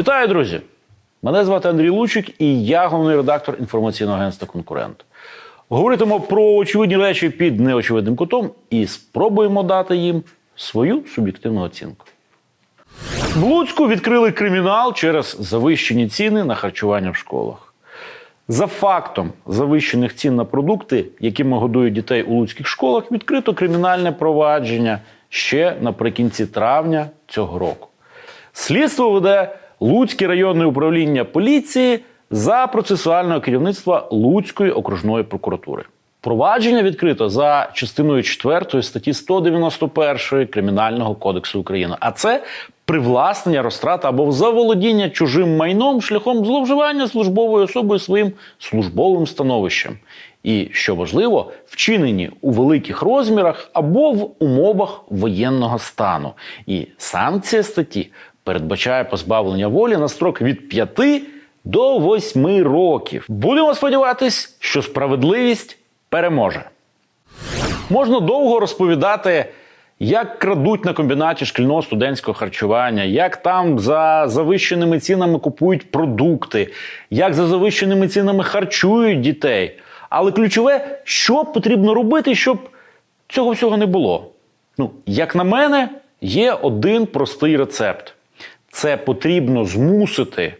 Вітаю, друзі! Мене звати Андрій Лучик і я головний редактор інформаційного агентства Конкурент. Говоритимо про очевидні речі під неочевидним кутом і спробуємо дати їм свою суб'єктивну оцінку. В Луцьку відкрили кримінал через завищені ціни на харчування в школах. За фактом завищених цін на продукти, якими годують дітей у луцьких школах, відкрито кримінальне провадження ще наприкінці травня цього року. Слідство веде Луцьке районне управління поліції за процесуального керівництва Луцької окружної прокуратури. Провадження відкрито за частиною 4 статті 191 Кримінального кодексу України. А це привласнення, розтрата або заволодіння чужим майном шляхом зловживання службовою особою своїм службовим становищем. І що важливо, вчинені у великих розмірах або в умовах воєнного стану. І санкція статті передбачає позбавлення волі на строк від 5 до 8 років. Будемо сподіватись, що справедливість переможе. Можна довго розповідати, як крадуть на комбінаті шкільного студентського харчування, як там за завищеними цінами купують продукти, як за завищеними цінами харчують дітей. Але ключове, що потрібно робити, щоб цього всього не було. Ну, як на мене, є один простий рецепт: це потрібно змусити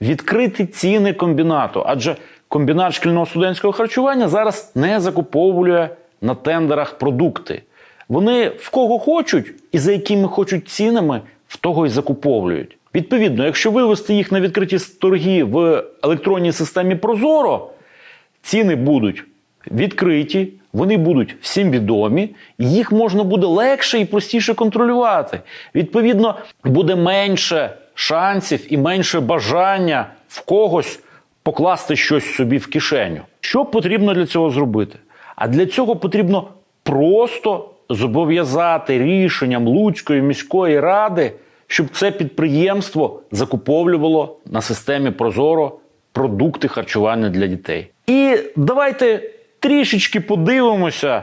відкрити ціни комбінату. Адже комбінат шкільного студентського харчування зараз не закуповує на тендерах продукти. Вони в кого хочуть і за якими хочуть цінами, в того й закуповують. Відповідно, якщо вивести їх на відкриті торги в електронній системі Прозоро, ціни будуть відкриті, вони будуть всім відомі, їх можна буде легше і простіше контролювати. Відповідно, буде менше шансів і менше бажання в когось покласти щось собі в кишеню. Що потрібно для цього зробити? А для цього потрібно просто зобов'язати рішенням Луцької міської ради, щоб це підприємство закуповлювало на системі Прозоро продукти харчування для дітей. І давайте трішечки подивимося,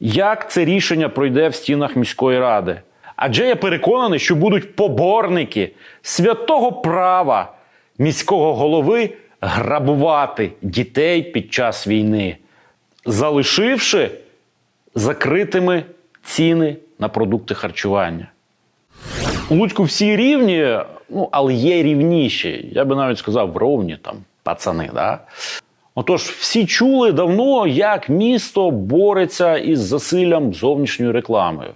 як це рішення пройде в стінах міської ради. Адже я переконаний, що будуть поборники святого права міського голови грабувати дітей під час війни, залишивши закритими ціни на продукти харчування. У Луцьку всі рівні, ну, але є рівніші. Я би навіть сказав, ровні там пацани. Да? Отож, всі чули давно, як місто бореться із засиллям зовнішньої реклами.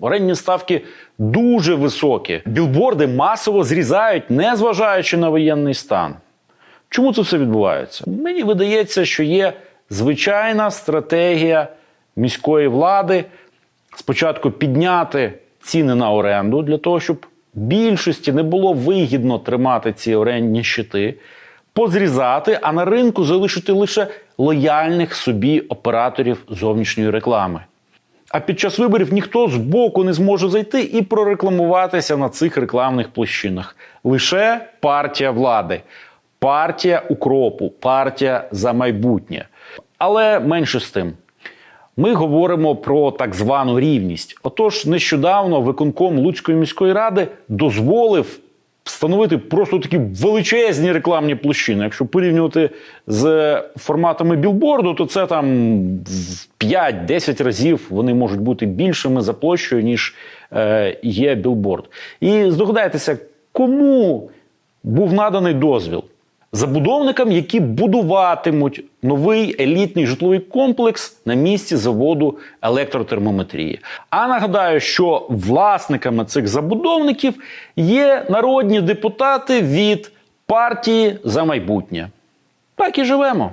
Орендні ставки дуже високі. Білборди масово зрізають, незважаючи на воєнний стан. Чому це все відбувається? Мені видається, що є звичайна стратегія міської влади спочатку підняти ціни на оренду для того, щоб більшості не було вигідно тримати ці орендні щити, позрізати, а на ринку залишити лише лояльних собі операторів зовнішньої реклами. А під час виборів ніхто з боку не зможе зайти і прорекламуватися на цих рекламних площинах. Лише партія влади, партія укропу, партія за майбутнє. Але менше з тим. Ми говоримо про так звану рівність. Отож, нещодавно виконком Луцької міської ради дозволив встановити просто такі величезні рекламні площини. Якщо порівнювати з форматами білборду, то це там в 5-10 разів вони можуть бути більшими за площею, ніж е, є білборд. І здогадайтеся, кому був наданий дозвіл? Забудовникам, які будуватимуть новий елітний житловий комплекс на місці заводу електротермометрії. А нагадаю, що власниками цих забудовників є народні депутати від партії за майбутнє. Так і живемо.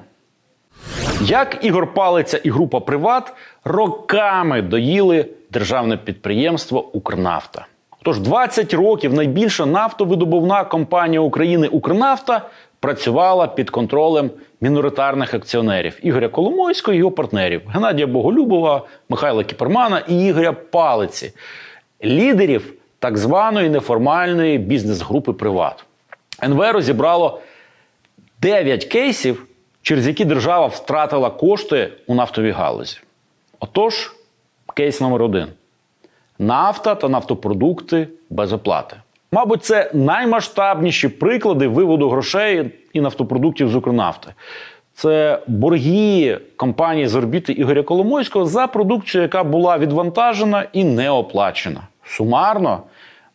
Як Ігор Палиця і група Приват роками доїли державне підприємство Укрнафта. Тож 20 років найбільша нафтовидобувна компанія України Укрнафта працювала під контролем міноритарних акціонерів Ігоря Коломойського і його партнерів Геннадія Боголюбова, Михайла Кіпермана і Ігоря Палиці, лідерів так званої неформальної бізнес-групи Приват. НВ розібрало 9 кейсів, через які держава втратила кошти у нафтовій галузі. Отож, кейс номер один: нафта та нафтопродукти без оплати. Мабуть, це наймасштабніші приклади виводу грошей і нафтопродуктів з Укрнафти. Це борги компанії з орбіти Ігоря Коломойського за продукцію, яка була відвантажена і не оплачена. Сумарно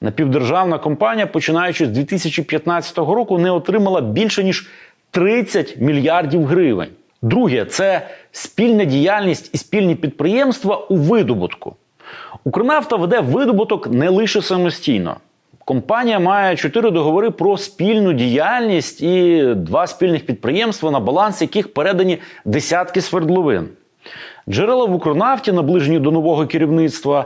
напівдержавна компанія, починаючи з 2015 року, не отримала більше ніж 30 мільярдів гривень. Друге, це спільна діяльність і спільні підприємства у видобутку. Укрнафта веде видобуток не лише самостійно. Компанія має чотири договори про спільну діяльність і два спільних підприємства, на баланс яких передані десятки свердловин. Джерела в Укрнафті, наближені до нового керівництва,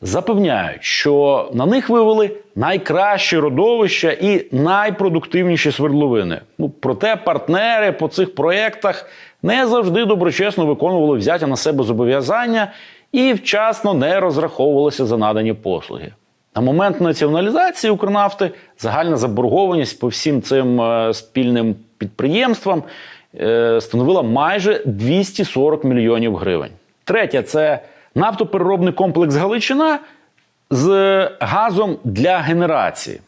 запевняють, що на них вивели найкращі родовища і найпродуктивніші свердловини. Ну, проте партнери по цих проєктах не завжди доброчесно виконували взяття на себе зобов'язання і вчасно не розраховувалися за надані послуги. На момент націоналізації Укрнафти загальна заборгованість по всім цим е, спільним підприємствам е, становила майже 240 мільйонів гривень. Третє це нафтопереробний комплекс Галичина з газом для генерації.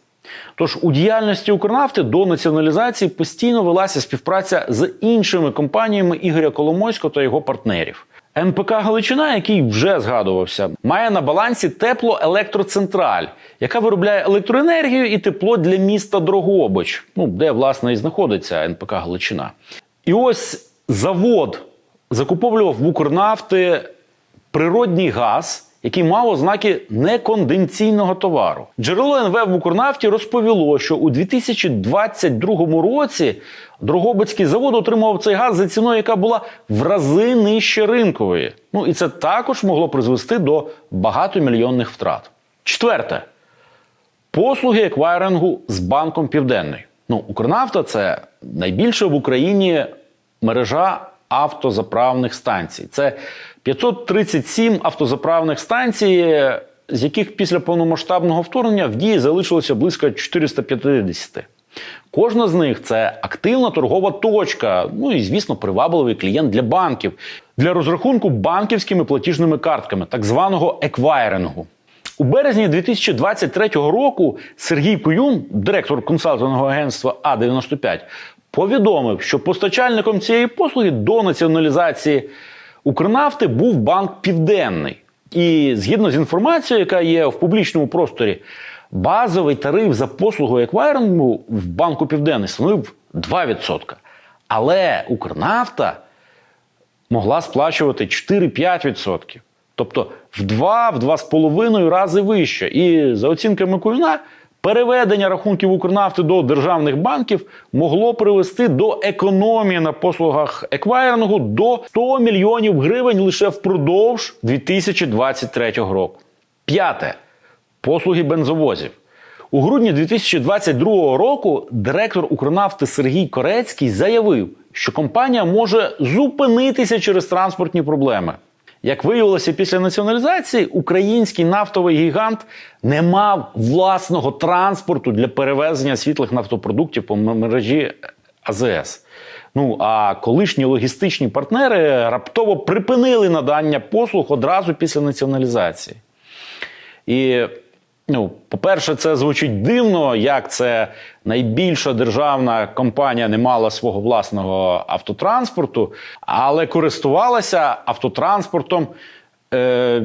Тож у діяльності Укрнафти до націоналізації постійно велася співпраця з іншими компаніями Ігоря Коломойського та його партнерів. НПК Галичина, який вже згадувався, має на балансі теплоелектроцентраль, яка виробляє електроенергію і тепло для міста Дрогобич, ну де власне і знаходиться НПК Галичина. І ось завод закуповував в Укрнафти природній газ. Який мав ознаки неконденційного товару. Джерело НВ в Укрнафті розповіло, що у 2022 році Дрогобицький завод отримував цей газ за ціною, яка була в рази нижче ринкової. Ну і це також могло призвести до багатомільйонних втрат. Четверте послуги еквайрингу з банком Південний. Ну, Укрнафта це найбільша в Україні мережа автозаправних станцій. Це 537 автозаправних станцій, з яких після повномасштабного вторгнення в дії залишилося близько 450. Кожна з них це активна торгова точка, ну і, звісно, привабливий клієнт для банків для розрахунку банківськими платіжними картками, так званого еквайрингу. У березні 2023 року Сергій Куюм, директор консалтингового агентства А95, повідомив, що постачальником цієї послуги до націоналізації Укрнафти був банк Південний. І згідно з інформацією, яка є в публічному просторі, базовий тариф за послугу еквайрингу в банку Південний становив 2%. Але Укрнафта могла сплачувати 4-5%. Тобто в 2-2,5 рази вище. І за оцінками Куюна, переведення рахунків Укрнафти до державних банків могло привести до економії на послугах еквайрингу до 100 мільйонів гривень лише впродовж 2023 року. П'яте послуги бензовозів. У грудні 2022 року директор Укрнафти Сергій Корецький заявив, що компанія може зупинитися через транспортні проблеми. Як виявилося після націоналізації, український нафтовий гігант не мав власного транспорту для перевезення світлих нафтопродуктів по мережі АЗС. Ну а колишні логістичні партнери раптово припинили надання послуг одразу після націоналізації. І Ну, по-перше, це звучить дивно, як це найбільша державна компанія не мала свого власного автотранспорту, але користувалася автотранспортом е,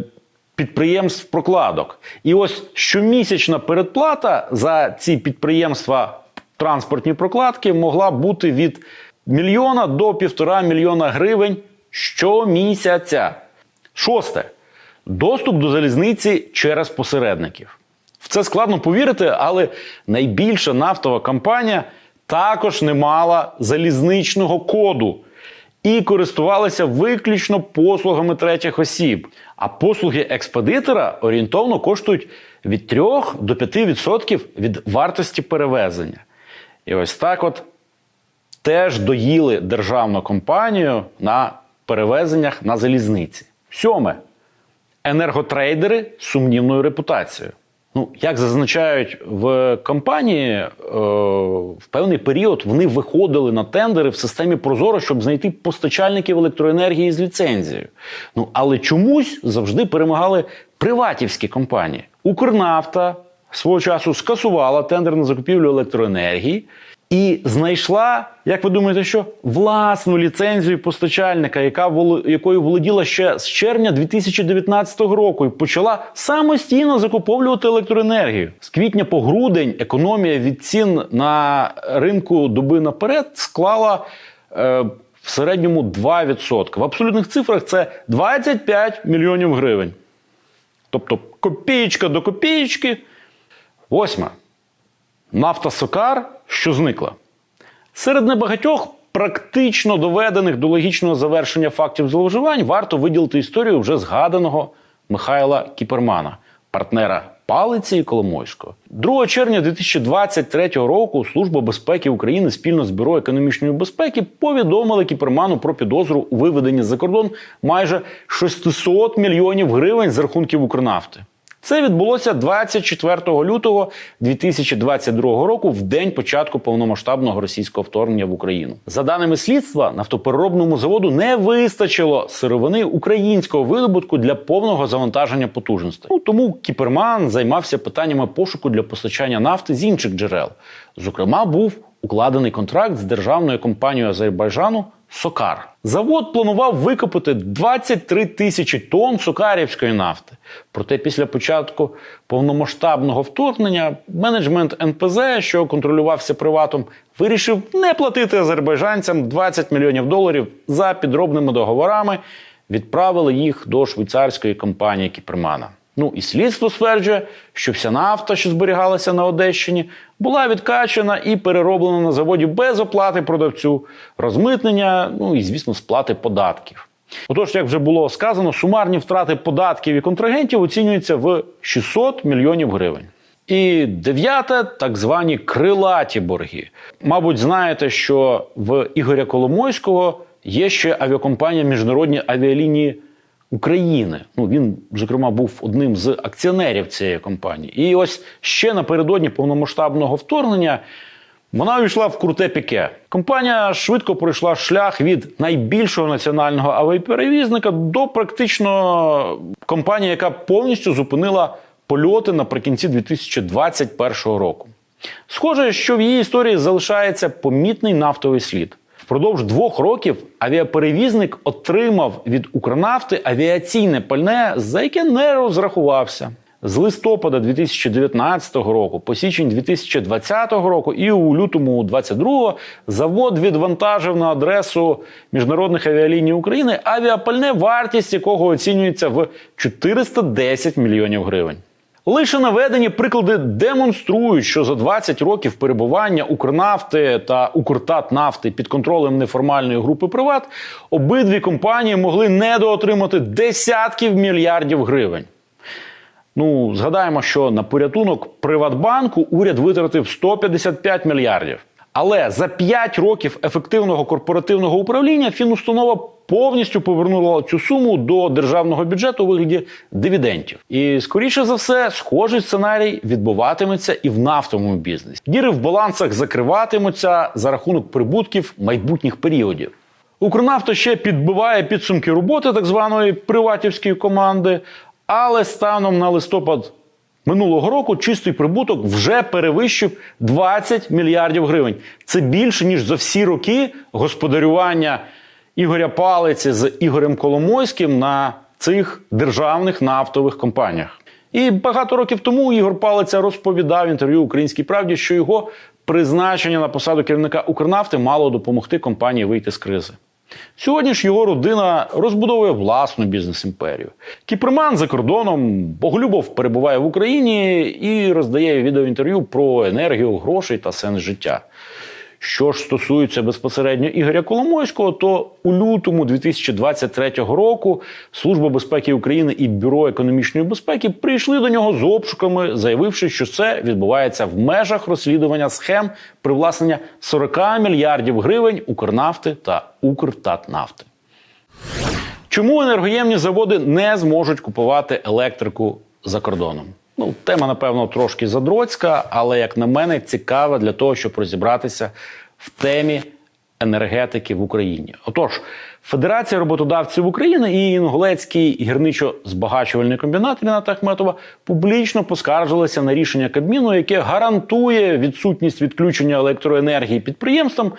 підприємств прокладок. І ось щомісячна передплата за ці підприємства транспортні прокладки могла бути від мільйона до півтора мільйона гривень щомісяця. Шосте. Доступ до залізниці через посередників. В це складно повірити, але найбільша нафтова компанія також не мала залізничного коду і користувалася виключно послугами третіх осіб. А послуги експедитора орієнтовно коштують від 3 до 5% від вартості перевезення. І ось так от теж доїли державну компанію на перевезеннях на залізниці. Сьоме енерготрейдери з сумнівною репутацією. Ну, як зазначають в компанії, е, в певний період вони виходили на тендери в системі Прозоро, щоб знайти постачальників електроенергії з ліцензією. Ну але чомусь завжди перемагали приватівські компанії. Укрнафта свого часу скасувала тендер на закупівлю електроенергії і знайшла, як ви думаєте, що власну ліцензію постачальника, яка якою володіла ще з червня 2019 року, і почала самостійно закуповувати електроенергію. З квітня по грудень економія від цін на ринку доби наперед склала. Е, в середньому 2%. В абсолютних цифрах це 25 мільйонів гривень. Тобто копієчка до копієчки. Восьма. Нафта Сокар, що зникла. Серед небагатьох практично доведених до логічного завершення фактів зловживань варто виділити історію вже згаданого Михайла Кіпермана, партнера Палиці і Коломойського. 2 червня 2023 року Служба безпеки України спільно з Бюро економічної безпеки повідомили Кіперману про підозру у виведенні за кордон майже 600 мільйонів гривень з рахунків Укрнафти. Це відбулося 24 лютого 2022 року, в день початку повномасштабного російського вторгнення в Україну. За даними слідства, нафтопереробному заводу не вистачило сировини українського видобутку для повного завантаження потужностей. Ну тому Кіперман займався питаннями пошуку для постачання нафти з інших джерел. Зокрема, був укладений контракт з державною компанією Азербайджану Сокар. Завод планував викопати 23 тисячі тонн сокарівської нафти. Проте після початку повномасштабного вторгнення менеджмент НПЗ, що контролювався приватом, вирішив не платити азербайджанцям 20 мільйонів доларів за підробними договорами. Відправили їх до швейцарської компанії Кіпермана. Ну і слідство стверджує, що вся нафта, що зберігалася на Одещині, була відкачана і перероблена на заводі без оплати продавцю, розмитнення, ну і звісно, сплати податків. Отож, як вже було сказано, сумарні втрати податків і контрагентів оцінюються в 600 мільйонів гривень. І дев'яте так звані крилаті борги. Мабуть, знаєте, що в Ігоря Коломойського є ще авіакомпанія Міжнародні авіалінії України. Ну він, зокрема, був одним з акціонерів цієї компанії. І ось ще напередодні повномасштабного вторгнення вона увійшла в круте піке. Компанія швидко пройшла шлях від найбільшого національного авіаперевізника до практично компанії, яка повністю зупинила польоти наприкінці 2021 року. Схоже, що в її історії залишається помітний нафтовий слід. Впродовж двох років авіаперевізник отримав від Укрнафти авіаційне пальне, за яке не розрахувався. З листопада 2019 року по січень 2020 року і у лютому 2022 завод відвантажив на адресу міжнародних авіаліній України авіапальне, вартість якого оцінюється в 410 мільйонів гривень. Лише наведені приклади демонструють, що за 20 років перебування Укрнафти та Укртатнафти під контролем неформальної групи Приват обидві компанії могли недоотримати десятків мільярдів гривень. Ну, згадаємо, що на порятунок Приватбанку уряд витратив 155 мільярдів. Але за 5 років ефективного корпоративного управління фінустанова повністю повернула цю суму до державного бюджету у вигляді дивідендів. І скоріше за все, схожий сценарій відбуватиметься і в нафтовому бізнесі. Діри в балансах закриватимуться за рахунок прибутків майбутніх періодів. Укрнафта ще підбиває підсумки роботи так званої приватівської команди, але станом на листопад минулого року чистий прибуток вже перевищив 20 мільярдів гривень. Це більше ніж за всі роки господарювання Ігоря Палиці з Ігорем Коломойським на цих державних нафтових компаніях. І багато років тому Ігор Палиця розповідав інтерв'ю Українській правді, що його призначення на посаду керівника Укрнафти мало допомогти компанії вийти з кризи. Сьогодні ж його родина розбудовує власну бізнес-імперію. Кіпрман за кордоном Боголюбов перебуває в Україні і роздає відеоінтерв'ю про енергію, грошей та сенс життя. Що ж стосується безпосередньо Ігоря Коломойського, то у лютому 2023 року Служба безпеки України і Бюро економічної безпеки прийшли до нього з обшуками, заявивши, що це відбувається в межах розслідування схем привласнення 40 мільярдів гривень Укрнафти та Укртатнафти. Чому енергоємні заводи не зможуть купувати електрику за кордоном? Ну, тема, напевно, трошки задроцька, але, як на мене, цікава для того, щоб розібратися в темі енергетики в Україні. Отож, Федерація роботодавців України і Інгулецький гірничо-збагачувальний комбінат Ріната Ахметова публічно поскаржилися на рішення Кабміну, яке гарантує відсутність відключення електроенергії підприємствам,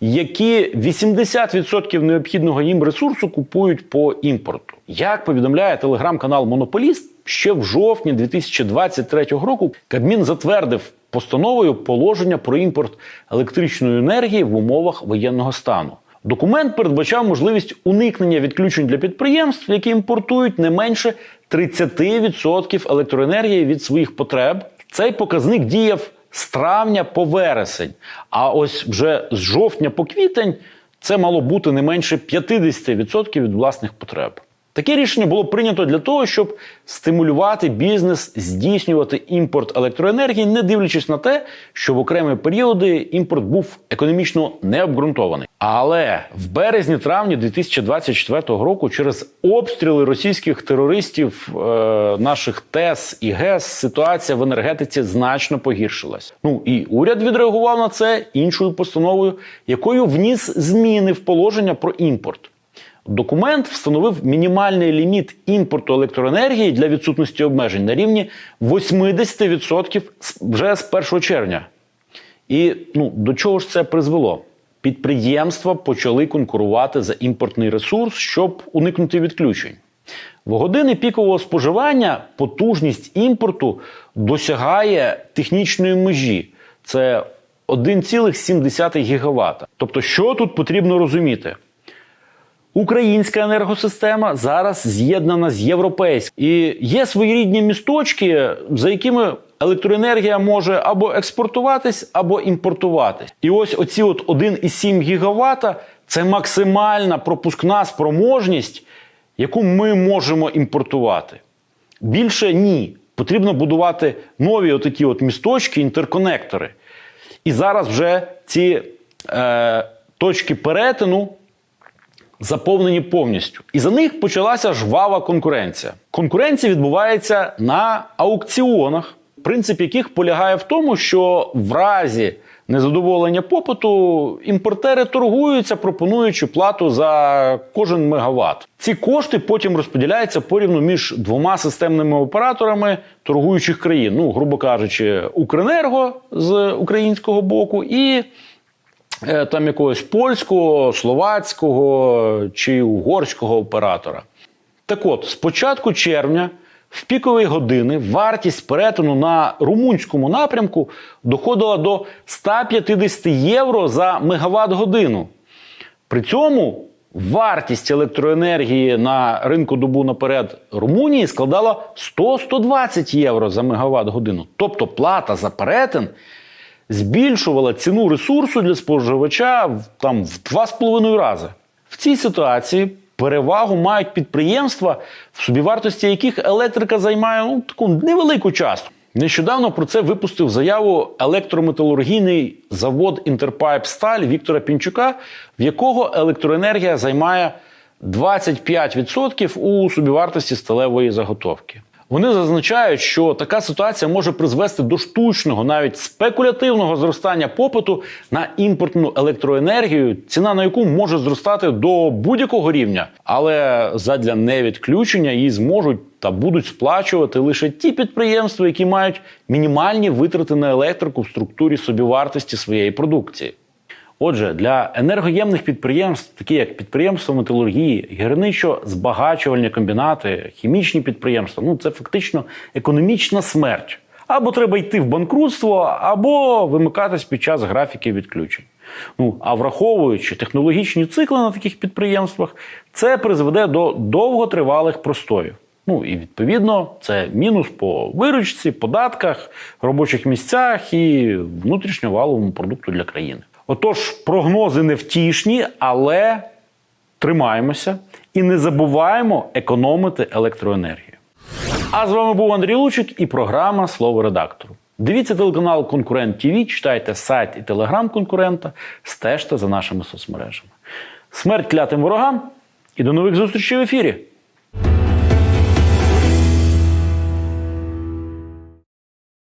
які 80% необхідного їм ресурсу купують по імпорту. Як повідомляє телеграм-канал Монополіст, ще в жовтні 2023 року Кабмін затвердив постановою положення про імпорт електричної енергії в умовах воєнного стану. Документ передбачав можливість уникнення відключень для підприємств, які імпортують не менше 30% електроенергії від своїх потреб. Цей показник діяв з травня по вересень. А ось вже з жовтня по квітень це мало бути не менше 50% від власних потреб. Таке рішення було прийнято для того, щоб стимулювати бізнес здійснювати імпорт електроенергії, не дивлячись на те, що в окремі періоди імпорт був економічно необґрунтований. Але в березні-травні 2024 року через обстріли російських терористів е, наших ТЕС і ГЕС ситуація в енергетиці значно погіршилась. Ну і уряд відреагував на це іншою постановою, якою вніс зміни в положення про імпорт. Документ встановив мінімальний ліміт імпорту електроенергії для відсутності обмежень на рівні 80% вже з 1 червня. І ну, до чого ж це призвело? Підприємства почали конкурувати за імпортний ресурс, щоб уникнути відключень. В години пікового споживання потужність імпорту досягає технічної межі. Це 1,7 ГВт. Тобто, що тут потрібно розуміти? Українська енергосистема зараз з'єднана з європейською. І є своєрідні місточки, за якими електроенергія може або експортуватись, або імпортуватись. І ось оці от 1,7 гігавата це максимальна пропускна спроможність, яку ми можемо імпортувати. Більше ні. Потрібно будувати нові отакі от місточки, інтерконектори. І зараз вже ці е, точки перетину заповнені повністю. І за них почалася жвава конкуренція. Конкуренція відбувається на аукціонах, принцип яких полягає в тому, що в разі незадоволення попиту імпортери торгуються, пропонуючи плату за кожен мегаватт. Ці кошти потім розподіляються порівну між двома системними операторами торгуючих країн. Ну, грубо кажучи, Укренерго з українського боку і там якогось польського, словацького чи угорського оператора. Так от, з початку червня в пікові години вартість перетину на румунському напрямку доходила до 150 євро за мегаватт годину. При цьому вартість електроенергії на ринку добу наперед Румунії складала 100-120 євро за мегаватт годину. Тобто плата за перетин збільшувала ціну ресурсу для споживача там, в 2,5 рази. В цій ситуації перевагу мають підприємства, в собівартості яких електрика займає ну, таку невелику частку. Нещодавно про це випустив заяву електрометалургійний завод Інтерпайп Сталь Віктора Пінчука, в якого електроенергія займає 25% у собівартості сталевої заготовки. Вони зазначають, що така ситуація може призвести до штучного, навіть спекулятивного зростання попиту на імпортну електроенергію, ціна на яку може зростати до будь-якого рівня, але задля невідключення її зможуть та будуть сплачувати лише ті підприємства, які мають мінімальні витрати на електрику в структурі собівартості своєї продукції. Отже, для енергоємних підприємств, такі як підприємства металургії, гірничо-збагачувальні комбінати, хімічні підприємства, ну це фактично економічна смерть. Або треба йти в банкрутство, або вимикатись під час графіків відключень. Ну а враховуючи технологічні цикли на таких підприємствах, це призведе до довготривалих простоїв. Ну і відповідно це мінус по виручці, податках, робочих місцях і внутрішньоваловому продукту для країни. Отож, прогнози невтішні, але тримаємося і не забуваємо економити електроенергію. А з вами був Андрій Лучик і програма Слово редактору. Дивіться телеканал Конкурент ТВ, читайте сайт і телеграм конкурента, стежте за нашими соцмережами. Смерть клятим ворогам і до нових зустрічей в ефірі!